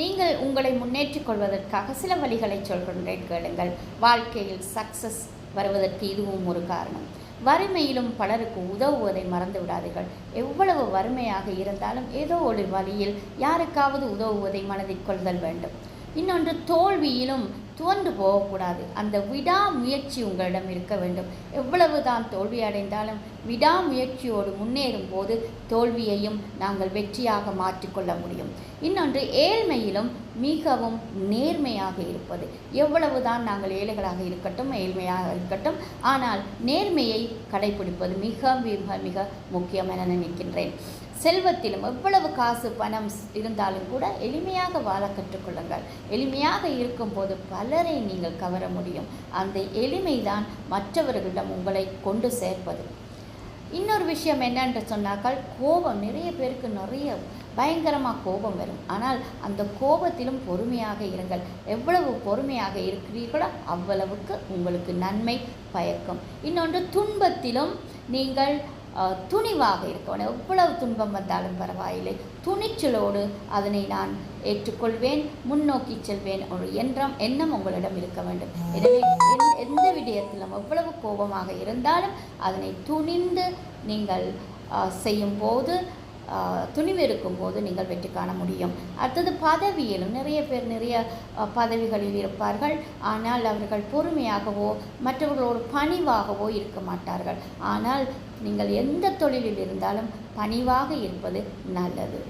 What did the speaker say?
நீங்கள் உங்களை முன்னேற்றிக் கொள்வதற்காக சில வழிகளை சொல்கின்றேன் கேளுங்கள். வாழ்க்கையில் சக்சஸ் வருவதற்கு இதுவும் ஒரு காரணம். வறுமையிலும் பலருக்கு உதவுவதை மறந்து விடாதீர்கள் எவ்வளவு வறுமையாக இருந்தாலும் ஏதோ ஒரு வழியில் யாருக்காவது உதவுவதை மனதில் கொள்தல் வேண்டும். இன்னொன்று தோல்வியிலும் துவண்டு போகக்கூடாது. அந்த விடாமுயற்சி உங்களிடம் இருக்க வேண்டும். எவ்வளவு தான் தோல்வி அடைந்தாலும் விடாமுயற்சியோடு முன்னேறும் போது தோல்வியையும் நாங்கள் வெற்றியாக மாற்றிக்கொள்ள முடியும். இன்னொன்று ஏழ்மையிலும் மிகவும் நேர்மையாக இருப்பது. எவ்வளவுதான் நாங்கள் ஏழைகளாக இருக்கட்டும் ஏழ்மையாக இருக்கட்டும் ஆனால் நேர்மையை கடைபிடிப்பது மிக மிக மிக முக்கியம் என நினைக்கின்றேன். செல்வத்திலும் எவ்வளவு காசு பணம் இருந்தாலும் கூட எளிமையாக வாழ கற்றுக்கொள்ளுங்கள். எளிமையாக இருக்கும்போது பலரை நீங்கள் கவர முடியும். அந்த எளிமைதான் மற்றவர்களிடம் உங்களை கொண்டு சேர்ப்பது. இன்னொரு விஷயம் என்னென்று சொன்னாக்கால் கோபம். நிறைய பேருக்கு நிறைய பயங்கரமாக கோபம் வரும். ஆனால் அந்த கோபத்திலும் பொறுமையாக இருங்கள். எவ்வளவு பொறுமையாக இருக்கிறீர்களோ அவ்வளவுக்கு உங்களுக்கு நன்மை பயக்கும். இன்னொன்று துன்பத்திலும் நீங்கள் துணிவாக இருக்கணும் எவ்வளவு துன்பம் வந்தாலும் பரவாயில்லை. துணிச்சலோடு அதனை நான் ஏற்றுக்கொள்வேன் முன்னோக்கி செல்வேன். ஒரு எண்ணம் எண்ணம் உங்களிடம் இருக்க வேண்டும். எனவே எந்த விடயத்திலும் எவ்வளவு கோபமாக இருந்தாலும் அதனை துணிந்து நீங்கள் செய்யும்போது துணிவு இருக்கும்போது நீங்கள் வெற்றி காண முடியும். அடுத்தது பதவியிலும் நிறைய பேர் நிறைய பதவிகளில் இருப்பார்கள். ஆனால் அவர்கள் பொறுமையாகவோ மற்றவர்களோடு பணிவாகவோ இருக்க மாட்டார்கள். ஆனால் நீங்கள் எந்த தொழிலில் இருந்தாலும் பணிவாக இருப்பது நல்லது.